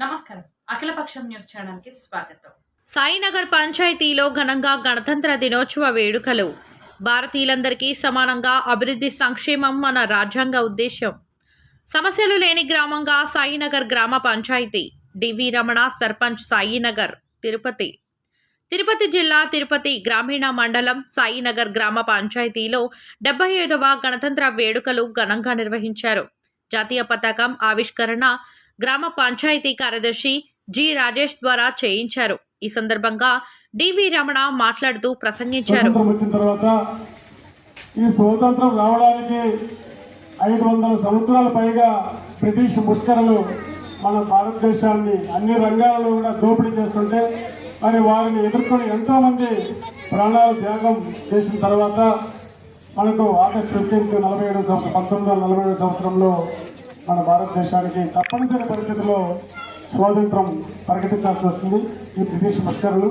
నమస్కారం. అఖిలపక్షం న్యూస్ ఛానల్కి స్వాగతం. సాయినగర్ పంచాయతీలో ఘనంగా గణతంత్ర దినోత్సవ వేడుకలు. భారతీయులందరికీ సమానంగా అభివృద్ధి సంక్షేమం మన రాజ్యాంగ ఉద్దేశం సమస్యలు లేని గ్రామంగా సాయినగర్ గ్రామ పంచాయతీ. డివి రమణ సర్పంచ్ సాయినగర్ తిరుపతి. తిరుపతి జిల్లా తిరుపతి గ్రామీణ మండలం సాయినగర్ గ్రామ పంచాయతీలో డెబ్బై ఐదవ గణతంత్ర వేడుకలు ఘనంగా నిర్వహించారు. జాతీయ పతాకం ఆవిష్కరణ గ్రామ పంచాయతీ కార్యదర్శి జి రాజేష్ ద్వారా చేయించారు. ఈ సందర్భంగా డివి రమణ మాట్లాడుతూ ప్రసంగించారు. తర్వాత ఈ స్వతంత్రం రావడానికి ఐదు వందల సంవత్సరాల పైగా బ్రిటిష్ ముష్కరలు మన భారతదేశాన్ని అన్ని రంగాలలో కూడా దోపిడీ చేస్తుంటే మరి వారిని ఎదుర్కొని ఎంతో మంది ప్రాణాలు త్యాగం చేసిన తర్వాత మనకు ఆగస్టు ఫిఫ్టీన్త్ నలభై ఏడు సంవత్సరం పంతొమ్మిది వందల నలభై ఏడు సంవత్సరంలో మన భారతదేశానికి తప్పనిసరి పరిస్థితిలో స్వాతంత్రం ప్రకటించాల్సి వస్తుంది. ఈ బ్రిటిష్ ముష్కరులు.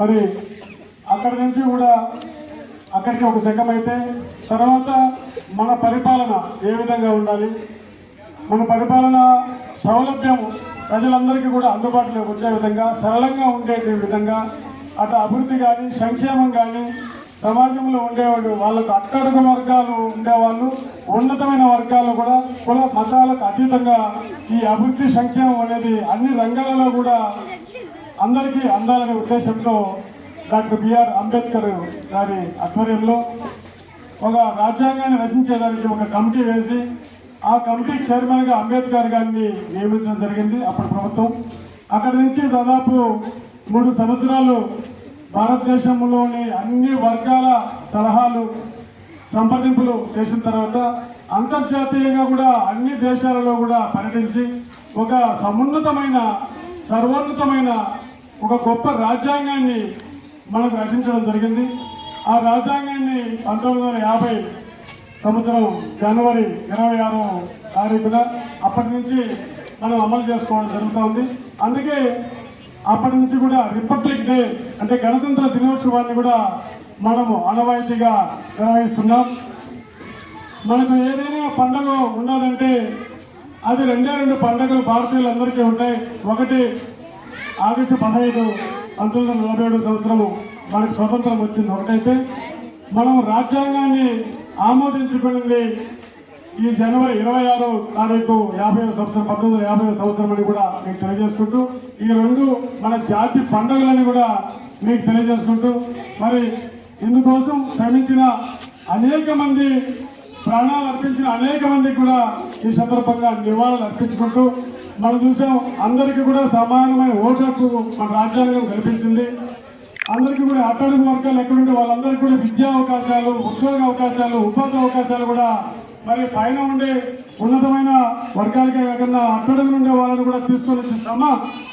మరి అక్కడి నుంచి కూడా అక్కడికి ఒక శకం అయితే తర్వాత మన పరిపాలన ఏ విధంగా ఉండాలి? మన పరిపాలన సౌలభ్యం ప్రజలందరికీ కూడా అందుబాటులోకి వచ్చే విధంగా సరళంగా ఉండేటువంటి విధంగా అటు అభివృద్ధి కానీ సంక్షేమం కానీ సమాజంలో ఉండేవాడు వాళ్ళకు అట్టడుగు వర్గాలు ఉండేవాళ్ళు ఉన్నతమైన వర్గాలు కూడా కుల మతాలకు అతీతంగా ఈ అభివృద్ధి సంక్షేమం అనేది అన్ని రంగాలలో కూడా అందరికీ అందాలనే ఉద్దేశంతో డాక్టర్ బిఆర్ అంబేద్కర్ గారి ఆధ్వర్యంలో ఒక రాజ్యాంగాన్ని రచించేదానికి ఒక కమిటీ వేసి ఆ కమిటీ చైర్మన్గా అంబేద్కర్ గారిని నియమించడం జరిగింది అప్పుడు ప్రభుత్వం. అక్కడి నుంచి దాదాపు మూడు సంవత్సరాలు భారతదేశంలోని అన్ని వర్గాల సలహాలు సంప్రదింపులు చేసిన తర్వాత అంతర్జాతీయంగా కూడా అన్ని దేశాలలో కూడా పర్యటించి ఒక సమున్నతమైన సర్వోన్నతమైన ఒక గొప్ప రాజ్యాంగాన్ని మనకు రచించడం జరిగింది. ఆ రాజ్యాంగాన్ని పంతొమ్మిది వందల యాభై సంవత్సరం జనవరి ఇరవై ఆరో తారీఖున అప్పటి నుంచి మనం అమలు చేసుకోవడం జరుగుతోంది అందుకే అప్పటి నుంచి కూడా రిపబ్లిక్ డే అంటే గణతంత్ర దినోత్సవాన్ని కూడా మనము ఆనవాయితీగా నిర్వహిస్తున్నాం. మనకు ఏదైనా పండగ ఉండాలంటే అది రెండే రెండు పండుగలు భారతీయులందరికీ ఉంటాయి. ఒకటి ఆగస్టు పదహైదు పంతొమ్మిది వందల నలభై ఏడు సంవత్సరము మనకు స్వతంత్రం వచ్చింది. ఒకటైతే మనం రాజ్యాంగాన్ని ఆమోదించుకున్నది ఈ జనవరి ఇరవై ఆరో తారీఖు యాభై సంవత్సరం పంతొమ్మిది యాభై సంవత్సరం అని కూడా మీకు తెలియజేసుకుంటూ ఈ రెండు మన జాతి పండుగలని కూడా మీకు తెలియజేసుకుంటూ మరి ఇందుకోసం శ్రమించిన అనేక మంది ప్రాణాలు అర్పించిన అనేక మందికి కూడా ఈ సందర్భంగా నివాళులు అర్పించుకుంటూ మనం చూసాం అందరికీ కూడా సమానమైన ఓటు హక్కు మన రాజ్యాంగం కల్పించింది. అందరికీ కూడా అట్టడుగు వర్గాలు ఎక్కడుంటే వాళ్ళందరికీ కూడా విద్యా అవకాశాలు ఉద్యోగ అవకాశాలు ఉపాధి అవకాశాలు కూడా మరి పైన ఉండే ఉన్నతమైన వర్గాలకే కాకుండా అట్టడుగు ఉండే వాళ్ళని కూడా తీసుకొని వచ్చి సమ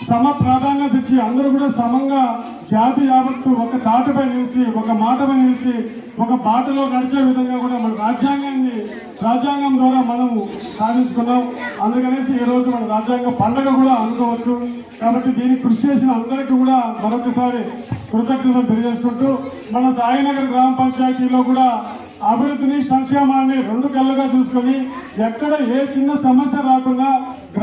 సమ ప్రాధాన్యత ఇచ్చి అందరూ కూడా సమంగా జాతి యావత్తు ఒక తాటపై నిలిచి ఒక మాటపై నిలిచి ఒక బాటలో నడిచే విధంగా కూడా మన రాజ్యాంగాన్ని రాజ్యాంగం ద్వారా మనము సాధించుకున్నాం. అందుకనేసి ఈ రోజు మన రాజ్యాంగ పండగ కూడా అనుకోవచ్చు. కాబట్టి దీనికి కృషి చేసిన అందరికీ కూడా మరొకసారి కృతజ్ఞతలు తెలియజేసుకుంటూ మన సాయినగర్ గ్రామ పంచాయతీలో కూడా అభివృద్ధిని సంక్షేమాన్ని రెండు కళ్ళుగా చూసుకొని ఎక్కడ ఏ చిన్న సమస్య రాకుండా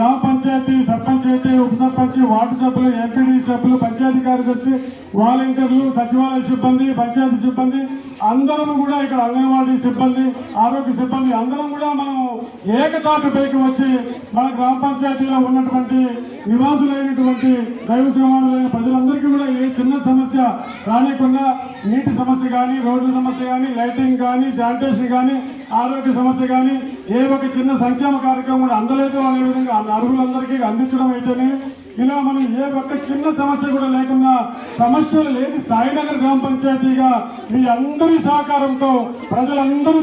గ్రామ పంచాయతీ సర్పంచాయతీ ఉప సర్పంచ్ వార్డు సభ్యులు ఎంపీడీ సభ్యులు పంచాయతీ కార్యదర్శి వాలంటీర్లు సచివాలయ సిబ్బంది పంచాయతీ సిబ్బంది అందరం కూడా ఇక్కడ అంగన్వాడీ సిబ్బంది ఆరోగ్య సిబ్బంది అందరం కూడా మనం ఏకతాటిపైకి వచ్చి మన గ్రామ పంచాయతీలో ఉన్నటువంటి నివాసులైనటువంటి దైవ సమానులైన ప్రజలందరికీ కూడా ఏ చిన్న సమస్య రానికుండా నీటి సమస్య కానీ రోడ్ల సమస్య కానీ లైటింగ్ కానీ శానిటేషన్ కానీ ఆరోగ్య సమస్య కానీ ఏ ఒక చిన్న సంక్షేమ కార్యక్రమం కూడా అందలేదు అనే విధంగా అర్హులందరికీ అందించడం అయితేనే ఇలా మనం ఏ ఒక్క చిన్న సమస్య కూడా లేకుండా సమస్యలు లేని సాయినగర్ గ్రామ పంచాయతీగా మీ అందరి సహకారంతో ప్రజలందరూ